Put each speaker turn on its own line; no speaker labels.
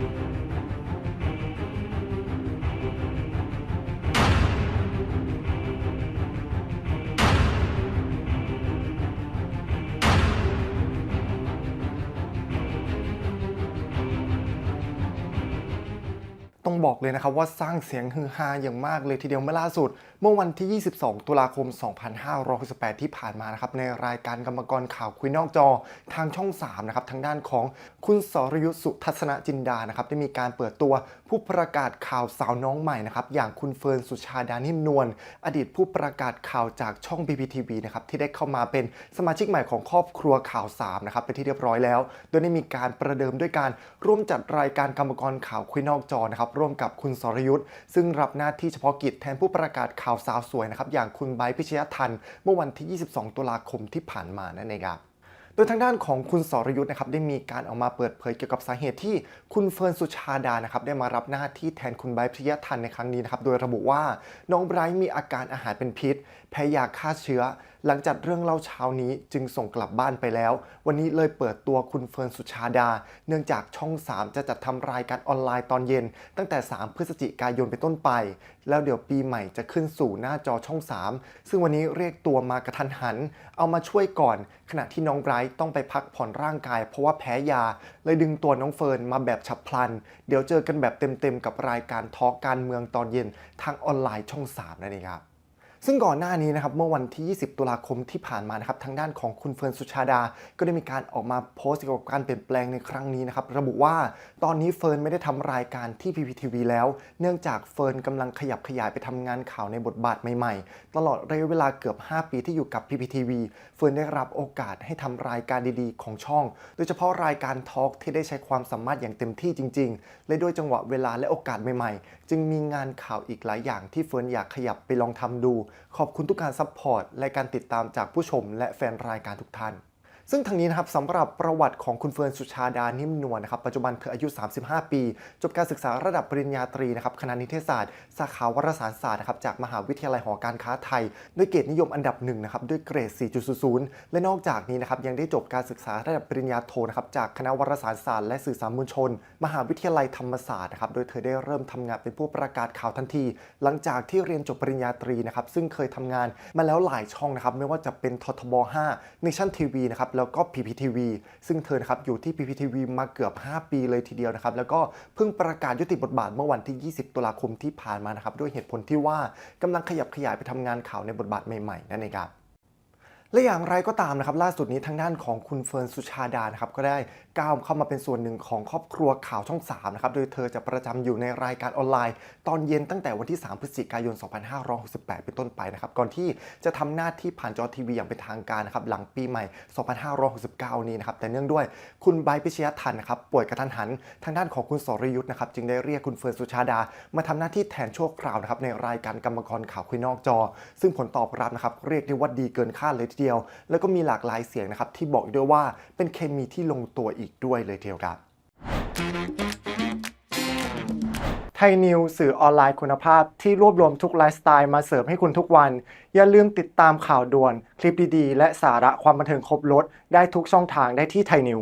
thank you. ต้องบอกเลยนะครับว่าสร้างเสียงฮือฮาอย่างมากเลยทีเดียวเมื่อล่าสุด เมื่อวันที่ 22 ตุลาคม 2568 ที่ผ่านมานะครับในรายการกรรมกรข่าวคุยนอกจอทางช่อง 3 นะครับทางด้านของคุณสรยุทธสุทัศนจินดานะครับได้มีการเปิดตัวผู้ประกาศข่าวสาวน้องใหม่นะครับอย่างคุณเฟิร์นสุชาดานิ่มนวลอดีตผู้ประกาศข่าวจากช่อง BPTV นะครับที่ได้เข้ามาเป็นสมาชิกใหม่ของครอบครัวข่าว3นะครับเป็นที่เรียบร้อยแล้ว โดยได้มีการประเดิมด้วยการร่วมจัดรายการกรรมกรข่าวคุยนอกจอนะครับร่วมกับคุณสรยุทธ์ซึ่งรับหน้าที่เฉพาะกิจแทนผู้ประกาศข่าวสาวสวยนะครับอย่างคุณไบพิชยทันเมื่อวันที่ 22 ตุลาคมที่ผ่านมานั่นเองครับโดยทางด้านของคุณสรยุทธ์นะครับได้มีการออกมาเปิดเผยเกี่ยวกับสาเหตุที่คุณเฟิร์นสุชาดานะครับได้มารับหน้าที่แทนคุณไบพิยทันในครั้งนี้นะครับโดยระบุว่าน้องไบรท์มีอาการอาหารเป็นพิษ แพ้ยาฆ่าเชื้อหลังจากเรื่องเล่าเช้านี้จึงส่งกลับบ้านไปแล้ว วันนี้เลยเปิดตัวคุณเฟิร์นสุชาดา เนื่องจากช่อง 3 จะจัดทำรายการออนไลน์ตอนเย็น ตั้งแต่ 3 พฤศจิกายนเป็นต้นไป แล้วเดี๋ยวปีใหม่จะขึ้นสู่หน้าจอช่อง 3 ซึ่งวันนี้เรียกตัวมากระทันหัน เอามาช่วยก่อน ขณะที่น้องไบรท์ต้องไปพักผ่อนร่างกาย เพราะว่าแพ้ยา เลยดึงตัวน้องเฟิร์นมาแบบฉับพลัน เดี๋ยวเจอกันแบบเต็มๆกับรายการทอล์กการเมืองตอนเย็นทางออนไลน์ช่อง 3นั่นเองครับ ซึ่งก่อนหน้านี้นะครับเมื่อวันที่ 20 ตุลาคมที่ผ่านมานะครับทางด้านของคุณเฟิร์นสุชาดา ก็ได้มีการออกมาโพสต์เกี่ยวกับการเปลี่ยนแปลงในครั้งนี้นะครับระบุว่าตอนนี้เฟิร์นไม่ได้ทำรายการที่ PPTV แล้ว เนื่องจากเฟิร์นกำลังขยับขยายไปทำงานข่าวในบทบาทใหม่ๆ ตลอดระยะเวลาเกือบ 5 ปีที่อยู่กับ PPTV เฟิร์นได้รับโอกาสให้ทำรายการดีๆ ของช่อง โดยเฉพาะรายการทอล์กที่ได้ใช้ความสามารถอย่างเต็มที่จริง ๆ และด้วยจังหวะเวลาและโอกาสใหม่ๆ จึงมีงานข่าวอีกหลายอย่างที่เฟิร์นอยากขยับไปลองทำดูขอบคุณทุกการซัพพอร์ตและการติดตามจากผู้ชมและแฟนรายการทุกท่าน ซึ่งทางนี้นะครับสำหรับประวัติของคุณเฟิร์นสุชาดานิ่มนวลนะครับปัจจุบันเธออายุ 35 ปี จบการศึกษาระดับปริญญาตรีนะครับคณะนิเทศศาสตร์ สาขาวารสารศาสตร์นะครับจากมหาวิทยาลัยหอการค้าไทย ด้วยเกรดนิยมอันดับหนึ่งนะครับด้วยเกรด 4.00 และนอกจากนี้นะครับยังได้จบการศึกษาระดับปริญญาโทนะครับจากคณะวารสารศาสตร์และสื่อสารมวลชน มหาวิทยาลัยธรรมศาสตร์นะครับโดยเธอได้เริ่มทำงานเป็นผู้ประกาศข่าวทันที หลังจากที่เรียนจบปริญญาตรีนะครับซึ่งเคยทำงานมาแล้วหลายช่องนะครับไม่ว่าจะเป็นททบ 5 Nation TV นะครับแล้วก็ PPTV ซึ่งเธอนะครับอยู่ที่ PPTV มาเกือบ 5 ปีเลยทีเดียวนะครับ แล้วก็เพิ่งประกาศยุติบทบาทเมื่อวันที่ 20 ตุลาคมที่ผ่านมานะครับ ด้วยเหตุผลที่ว่ากำลังขยับขยายไปทำงานข่าวในบทบาทใหม่ๆนั่นเองครับ และอย่างไรก็ตามนะครับล่าสุดนี้ทางด้านของคุณเฟิร์นสุชาดานะครับก็ได้ก้าวเข้ามาเป็นส่วนหนึ่งของครอบครัวข่าวช่อง3นะครับโดยเธอจะประจำอยู่ในรายการออนไลน์ ตอนเย็นตั้งแต่วันที่ 3 พฤศจิกายน 2568 เป็นต้นไปนะครับก่อนที่จะทำหน้าที่ผ่านจอทีวีอย่างเป็นทางการนะครับหลังปีใหม่ 2569 นี้นะครับแต่เนื่องด้วยคุณไบพิชยทันนะครับป่วยกระทันหัน ทางด้านของคุณสรยุทธ์นะครับจึงได้เรียกคุณเฟิร์นสุชาดา มาทำหน้าที่แทนชั่วคราวนะครับในรายการกรรมกรข่าวคุยนอกจอ ซึ่งผลตอบรับนะครับเรียกได้ว่าดีเกินคาดเลยเดียว แล้วก็มีหลากหลายเสียงนะครับที่บอกด้วยว่าเป็นเคมีที่ลงตัวอีกด้วยเลยเดียวครับไทยนิวสื่อออนไลน์คุณภาพที่รวบรวมทุกไลฟ์สไตล์มาเสิร์ฟให้คุณทุกวัน อย่าลืมติดตามข่าวด่วน คลิปดีๆ และสาระความบันเทิงครบรถได้ทุกช่องทางได้ที่ไทยนิว